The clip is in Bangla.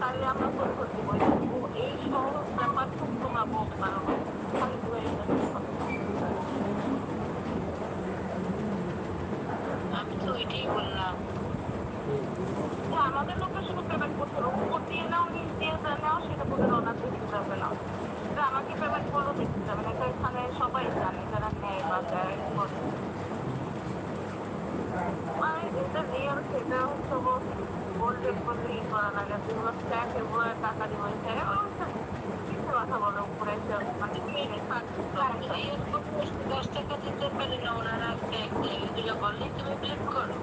তাহলে আমরা ফোন করতে বলি। এই সব ব্যাপার খুব পারো যাচ্ছে আমি তো এটাই বললাম। আমাদের লোকটা শুধু পেমেন্ট করতে হবে। দিয়ে নাও, নিচ দিয়ে নাও, সেটা বলে ওনার দেখতে যাবে না। আমাকে পেমেন্ট করলেও দেখতে যাবে না। এখানে সবাই জানে, যারা নেয় বা ই মানে যেটা রিয়েল সেটা হচ্ছে গোল্ডের করলে ই করা লাগে যেগুলো স্ট্যাক এগুলো টাকা দিব কিছু কথা বলে উপরে মানে দশ টাকা দিতে পারি না ওনারা এগুলো বললে তুমি প্লেট করো।